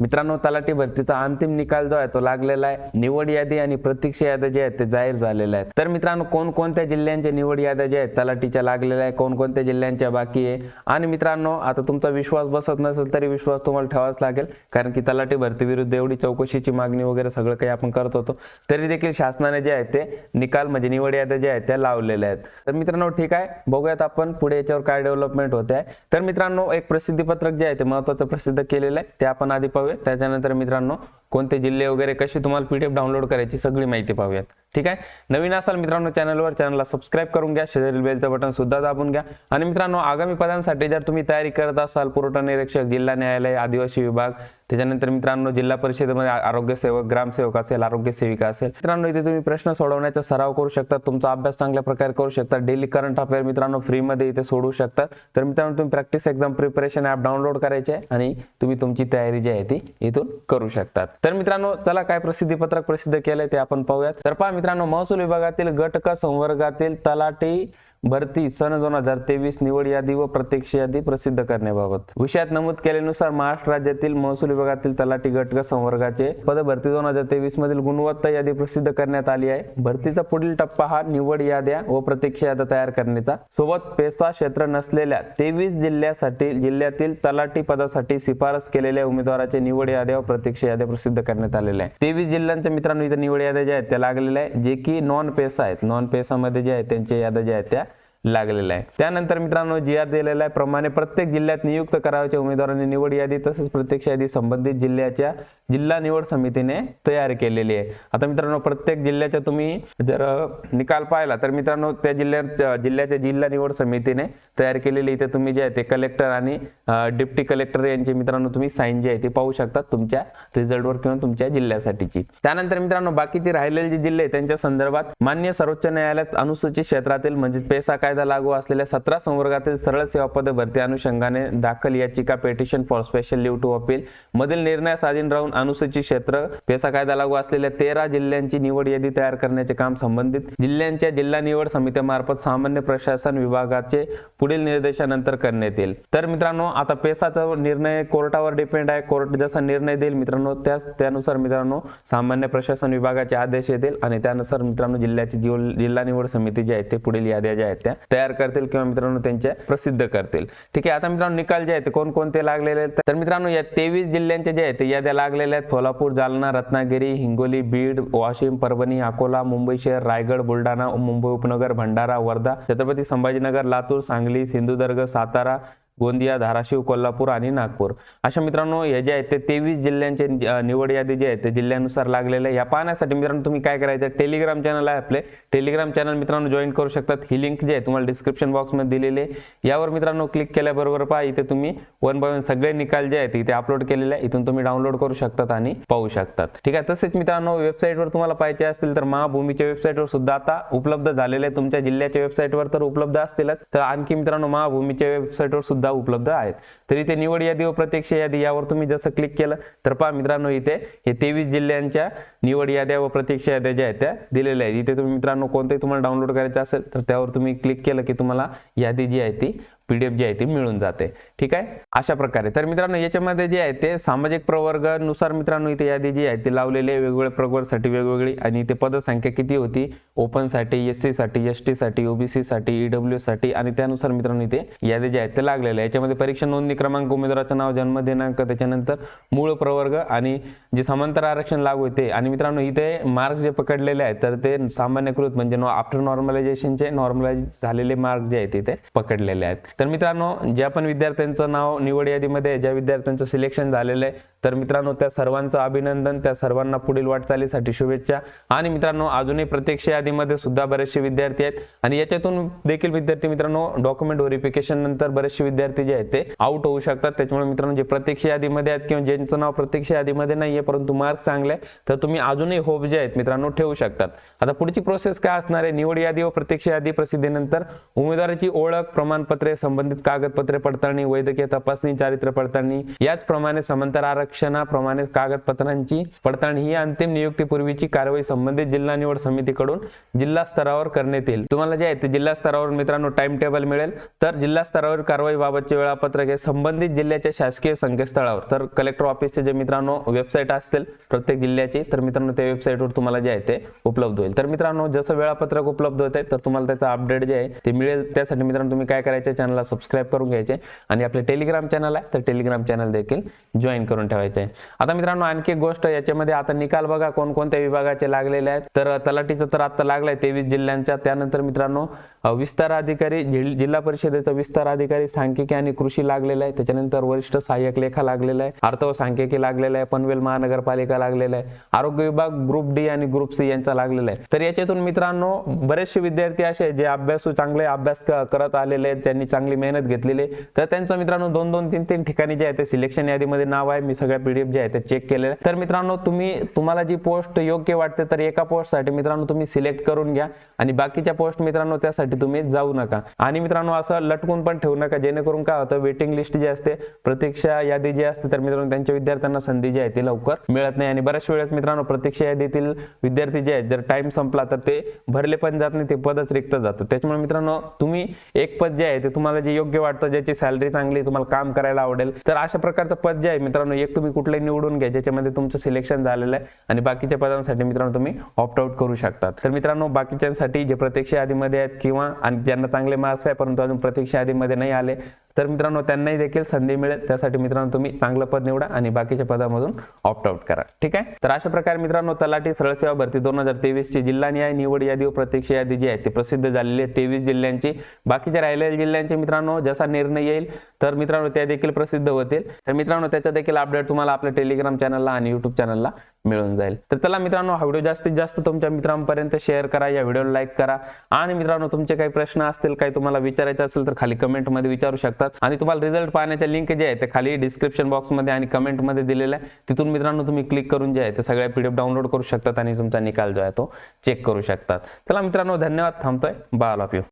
मित्रांनो तलाठी भरतीचा अंतिम निकाल जो आहे तो लागलेला आहे. निवड यादी आणि प्रतीक्षा याद्या जे आहेत ते जाहीर झालेल्या आहेत. तर मित्रांनो कोणकोणत्या जिल्ह्यांच्या निवड याद्या ज्या आहेत तलाठीच्या लागलेल्या आहे कोणकोणत्या जिल्ह्यांच्या बाकी आहे? आणि मित्रांनो आता तुमचा विश्वास बसत नसेल तरी विश्वास तुम्हाला ठेवावाच लागेल कारण की तलाठी भरती विरुद्ध एवढी चौकशीची मागणी वगैरे सगळं काही आपण करत होतो. तरी देखील शासनाने जे आहे ते निकाल म्हणजे निवड याद्या ज्या आहेत त्या लावलेल्या आहेत. तर मित्रांनो ठीक आहे. बघूयात आपण पुढे याच्यावर काय डेव्हलपमेंट होते आहे तर मित्रांनो एक प्रसिद्धी पत्रक जे आहे ते महत्वाचं प्रसिद्ध केलेलं आहे. ते आपण आधी पाहू पाहूया त्याच्यानंतर मित्रांनो कोणते जिल्हे वगैरे कशी तुम्हाला पीडीएफ डाउनलोड करायची सगळी माहिती पाहूयात. ठीक आहे? नवीन असाल मित्रांनो चॅनलवर चॅनलला सबस्क्राईब करून घ्या. शेजारील बेलचं बटन सुद्धा दाबून घ्या. आणि मित्रांनो आगामी पदांसाठी जर तुम्ही तयारी करत असाल पुरवठा निरीक्षक जिल्हा न्यायालय आदिवासी विभाग त्याच्यानंतर मित्रांनो जिल्हा परिषदेमध्ये आरोग्य सेवक ग्रामसेवक असेल आरोग्य सेविका असेल मित्रांनो इथे तुम्ही प्रश्न सोडवण्याचा सराव करू शकता. तुमचा अभ्यास चांगल्या प्रकारे करू शकता. डेली करंट अफेअर मित्रांनो फ्रीमध्ये इथे सोडवू शकतात तर मित्रांनो तुम्ही practice exam preparation app download करायचे आहे आणि तुम्ही तुमची तयारी जी आहे ती इथून करू शकतात. तर मित्रांनो चला काय प्रसिद्धी पत्रक प्रसिद्ध केलंय ते आपण पाहूयात. तर पहा मित्रांनो महसूल विभागातील गट क संवर्गातील तलाठी भरती सन दोन हजार तेवीस निवड यादी व प्रत्यक्ष यादी प्रसिद्ध करण्याबाबत. विषयात नमूद केल्यानुसार महाराष्ट्र राज्यातील महसूल विभागातील तलाठी गट संवर्गाचे पद भरती दोन हजार तेवीस मधील गुणवत्ता यादी प्रसिद्ध करण्यात आली आहे. भरतीचा पुढील टप्पा हा निवड याद्या व प्रत्यक्ष याद्या तयार करण्याचा. सोबत पेसा क्षेत्र नसलेल्या तेवीस जिल्ह्यासाठी जिल्ह्यातील तलाठी पदासाठी शिफारस केलेल्या उमेदवाराचे निवड याद्या व प्रत्यक्ष याद्या प्रसिद्ध करण्यात आलेल्या आहे तेवीस जिल्ह्यांच्या मित्रांनो इथे निवड याद्या ज्या आहेत त्या लागलेल्या आहेत. जे की नॉन पेसा आहेत. नॉन पेसामध्ये जे आहेत त्यांच्या याद्या ज्या आहेत त्या लागलेला आहे. त्यानंतर मित्रांनो जी आर दिलेला आहे प्रमाणे प्रत्येक जिल्ह्यात नियुक्त करावयाच्या उमेदवारांनी निवड यादी तसेच प्रत्यक्ष यादी संबंधित जिल्ह्याच्या जिल्हा निवड समितीने तयार केलेली आहे. आता मित्रांनो प्रत्येक जिल्ह्याच्या तुम्ही जर निकाल पाहिला तर मित्रांनो त्या जिल्ह्यात जिल्ह्याच्या जिल्हा निवड समितीने तयार केलेली इथे तुम्ही जे आहे ते कलेक्टर आणि डिप्टी कलेक्टर यांचे मित्रांनो तुम्ही साईन जी आहे ती पाहू शकता तुमच्या रिझल्टवर किंवा तुमच्या जिल्ह्यासाठीची. त्यानंतर मित्रांनो बाकीचे राहिलेले जे जिल्हे आहेत, त्यांच्या संदर्भात मान्य सर्वोच्च न्यायालयात अनुसूचित क्षेत्रातील म्हणजे पेसा कायदा लागू असलेल्या सतरा संवर्गातील सरळ सेवा पद भरती अनुषंगाने दाखल याचिका petition for special leave to appeal मधील निर्णयास अधीन राहून अनुसूचित क्षेत्र पेसा कायदा लागू असलेल्या तेरा जिल्ह्यांची निवड यादी तयार करण्याचे काम संबंधित जिल्ह्यांच्या जिल्हा निवड समित्यामार्फत सामान्य प्रशासन विभागाचे पुढील निर्देशानंतर करण्यात येईल. तर मित्रांनो आता पेसाचा निर्णय कोर्टावर डिपेंड आहे. कोर्ट जसा निर्णय देईल मित्रांनो त्याच त्यानुसार मित्रांनो सामान्य प्रशासन विभागाचे आदेश येतील आणि त्यानुसार मित्रांनो जिल्ह्याची जिल्हा निवड समिती जी आहे ते पुढील याद्या ज्या आहेत त्या तयार करतील किंवा मित्रांनो त्यांच्या प्रसिद्ध करतील. ठीक आहे आता मित्रांनो निकाल जे आहेत कोणकोणते लागलेले आहेत? तर मित्रांनो या तेवीस जिल्ह्यांचे जे आहेत याद्या लागलेल्या आहेत. सोलापूर जालना रत्नागिरी हिंगोली बीड वाशिम परभणी अकोला मुंबई शहर रायगड बुलढाणा मुंबई उपनगर भंडारा वर्धा छत्रपती संभाजीनगर लातूर सांगली सिंधुदुर्ग सातारा गोंदिया धाराशिव कोल्हापूर आणि नागपूर. अशा मित्रांनो हे जे आहेत ते तेवीस जिल्ह्यांचे निवड यादी जे आहे ते जिल्ह्यानुसार लागलेले या पाहण्यासाठी मित्रांनो तुम्ही काय करायचं? टेलिग्राम चॅनल आहे आपले. टेलिग्राम चॅनल मित्रांनो जॉईन करू शकतात ही लिंक जी आहे तुम्हाला डिस्क्रिप्शन बॉक्समध्ये दिलेली आहे. यावर मित्रांनो क्लिक केल्याबरोबर पहा इथे तुम्ही वन बाय वन सगळे निकाल जे आहेत इथे अपलोड केलेले आहे. इथून तुम्ही डाउनलोड करू शकतात आणि पाहू शकतात. ठीक आहे? तसेच मित्रांनो वेबसाईटवर तुम्हाला पाहिजे असतील तर महाभूमीच्या वेबसाईटवर सुद्धा आता उपलब्ध झालेले आहे. तुमच्या जिल्ह्याच्या वेबसाईटवर तर उपलब्ध असतीलच. तर आणखी मित्रांनो महाभूमीच्या वेबसाईटवर सुद्धा उपलब्ध आहेत. तर इथे निवड यादी व प्रत्यक्ष यादी यावर तुम्ही जसं क्लिक केलं तर पहा मित्रांनो इथे हे तेवीस जिल्ह्यांच्या निवड याद्या व प्रत्यक्ष याद्या ज्या आहेत त्या दिलेल्या आहेत. इथे तुम्ही मित्रांनो कोणतेही तुम्हाला डाउनलोड करायचं असेल तर त्यावर तुम्ही क्लिक केलं की तुम्हाला यादी जी आहे ती पी डी एफ जी आहे ती मिळून जाते. ठीक आहे? अशा प्रकारे. तर मित्रांनो याच्यामध्ये जे आहे ते सामाजिक प्रवर्गानुसार मित्रांनो इथे यादी जी आहे ती लावलेली आहे. वेगवेगळ्या प्रवर्गासाठी वेगवेगळी आणि इथे पदसंख्या किती होती? ओपनसाठी एससाठी एस टीसाठी ओबीसीसाठी साठी साठी आणि त्यानुसार मित्रांनो इथे यादी जे आहेत ते लागलेले याच्यामध्ये परीक्षा नोंदणी क्रमांक उमेदवाराचं नाव जन्म दिनांक त्याच्यानंतर मूळ प्रवर्ग आणि जे समांतर आरक्षण लागू होते आणि मित्रांनो इथे मार्क्स जे पकडलेले आहेत तर ते सामान्यकृत म्हणजे आफ्टर नॉर्मलायझेशनचे नॉर्मलाइज झालेले मार्क जे आहेत तिथे पकडलेले आहेत. तर मित्रांनो ज्या पण विद्यार्थ्यांचं नाव निवड यादीमध्ये ज्या विद्यार्थ्यांचं सिलेक्शन झालेलं आहे तर मित्रांनो त्या सर्वांचं अभिनंदन त्या सर्वांना पुढील वाटचालीसाठी शुभेच्छा. आणि मित्रांनो अजूनही प्रत्यक्ष यादीमध्ये सुद्धा बरेचसे विद्यार्थी आहेत. आणि याच्यातून देखील विद्यार्थी मित्रांनो डॉक्युमेंट व्हेरिफिकेशन नंतर बरेचसे विद्यार्थी जे आहेत ते आउट होऊ शकतात. त्याच्यामुळे मित्रांनो जे प्रत्यक्ष यादीमध्ये आहेत किंवा ज्यांचं नाव प्रत्यक्ष यादीमध्ये नाहीये परंतु मार्क चांगले तर तुम्ही अजूनही होप जे आहेत मित्रांनो ठेवू शकतात. आता पुढची प्रोसेस काय असणार आहे? निवड यादी व प्रत्यक्ष यादी प्रसिद्धीनंतर उमेदवाराची ओळख प्रमाणपत्रे संबंधित कागदपत्रे पडताळणी वैद्यकीय तपासणी चारित्र्य पडताळणी याचप्रमाणे समांतर आरक्षणाप्रमाणे कागदपत्रांची पडताळणी ही अंतिम नियुक्तीपूर्वीची कारवाई संबंधित जिल्हा निवड समितीकडून जिल्हा स्तरावर करण्यात येईल. तुम्हाला जे आहे ते जिल्हा स्तरावर मित्रांनो टाइम टेबल मिळेल. तर जिल्हा स्तरावर कारवाई बाबतचे वेळापत्रक आहे संबंधित जिल्ह्याच्या शासकीय संकेतस्थळावर. तर कलेक्टर ऑफिसचे जे मित्रांनो वेबसाईट असतील प्रत्येक जिल्ह्याची तर मित्रांनो त्या वेबसाईटवर तुम्हाला जे आहे ते उपलब्ध होईल. तर मित्रांनो जसं वेळापत्रक उपलब्ध होत आहे तर तुम्हाला त्याचा अपडेट जे आहे ते मिळेल. त्यासाठी मित्रांनो तुम्ही काय करायचे चॅनलला सबस्क्राईब करून घ्यायचे. आणि आपले टेलिग्राम चॅनल आहे तर टेलिग्राम चॅनल देखील जॉईन करून ठेवायचे. आहे आता मित्रांनो आणखी एक गोष्ट याच्यामध्ये आता निकाल बघा कोणकोणत्या विभागाचे लागलेले आहेत. तर तलाठीचं तर आता लागलाय तेवीस जिल्ह्यांच्या. त्यानंतर मित्रांनो विस्तार अधिकारी जिल्हा परिषदेचा विस्तार अधिकारी सांख्यिकी आणि कृषी लागलेला आहे. त्याच्यानंतर वरिष्ठ सहाय्यक लेखा लागलेला आहे. अर्थ व सांख्यिकी लागलेला आहे. पनवेल महानगरपालिका लागलेला आहे. आरोग्य विभाग ग्रुप डी आणि ग्रुप सी यांचा लागलेला आहे. तर याच्यातून मित्रांनो बरेचसे विद्यार्थी असे जे अभ्यासू चांगले अभ्यास करत आलेले आहेत. त्यांनी चांगली मेहनत घेतलेली तर त्यांचं मित्रांनो दोन दोन तीन तीन ठिकाणी जे आहे ते सिलेक्शन यादीमध्ये नाव आहे. मी सगळ्या पीडीएफ जे आहे ते चेक केलेले आहे. तर मित्रांनो तुम्ही तुम्हाला जी पोस्ट योग्य वाटते तर एका पोस्टसाठी मित्रांनो तुम्ही सिलेक्ट करून घ्या. आणि बाकीच्या पोस्ट मित्रांनो त्यासाठी तुम्ही जाऊ नका. आणि मित्रांनो असं लटकून पण ठेवू नका. जेणेकरून काय होतं वेटिंग लिस्ट जी असते प्रतीक्षा यादी जी असते तर मित्रांनो त्यांच्या विद्यार्थ्यांना संधी जी आहे ती लवकर मिळत नाही. आणि बऱ्याच वेळेस मित्रांनो प्रतीक्षा यादीतील विद्यार्थी जे आहेत जर टाइम संपला तर ते भरले पण जात नाही ते पदच रिक्त जातं. त्याच्यामुळे मित्रांनो तुम्ही एक पद जे आहे ते तुम्हाला जे योग्य वाटतं ज्याची सॅलरी चांगली तुम्हाला काम करायला आवडेल तर अशा प्रकारचं पद जे आहे मित्रांनो एक तुम्ही कुठलंही निवडून घ्या ज्याच्यामध्ये तुमचं सिलेक्शन झालेलं आहे आणि बाकीच्या पदांसाठी मित्रांनो तुम्ही ऑप्ट आउट करू शकतात. तर मित्रांनो बाकीच्यांसाठी जे प्रत्यक्ष यादीमध्ये आहेत किंवा आणि ज्यांना चांगले मार्क्स आहे परंतु अजून प्रत्यक्ष यादीमध्ये नाही आले तर मित्रांनो त्यांनाही देखील संधी मिळेल. त्यासाठी मित्रांनो तुम्ही चांगलं पद निवडा आणि बाकीच्या पदामधून ऑप्ट आउट करा. ठीक आहे? तर अशा प्रकारे मित्रांनो तलाठी सरळ सेवा भरती दोन हजार तेवीस ची जिल्हा निवड यादी व प्रत्यक्ष यादी जी आहे ती प्रसिद्ध झालेली आहे. तेवीस जिल्ह्यांची बाकीच्या राहिलेल्या जिल्ह्यांचे मित्रांनो जसा निर्णय येईल तर मित्रांनो त्या देखील प्रसिद्ध होतील. तर मित्रांनो त्याचा देखील अपडेट तुम्हाला आपल्या टेलिग्राम चॅनलला आणि युट्यूब चॅनलला मिळून जाईल. तर चला मित्रांनो हा व्हिडिओ जास्तीत जास्त तुमच्या मित्रांपर्यंत शेअर करा. या व्हिडिओला लाईक करा. आणि मित्रांनो तुमचे काही प्रश्न असतील काही तुम्हाला विचारायचे असेल तर खाली कमेंटमध्ये विचारू शकतात. आणि तुम्हाला रिझल्ट पाहण्याच्या लिंक जे आहे ते खाली डिस्क्रिप्शन बॉक्समध्ये आणि कमेंटमध्ये दिलेलं आहे. तिथून मित्रांनो तुम्ही क्लिक करून जे आहे ते सगळ्या पीडीएफ डाउनलोड करू शकतात आणि तुमचा निकाल जो आहे तो चेक करू शकतात. चला मित्रांनो धन्यवाद. थांबतोय. Bye of you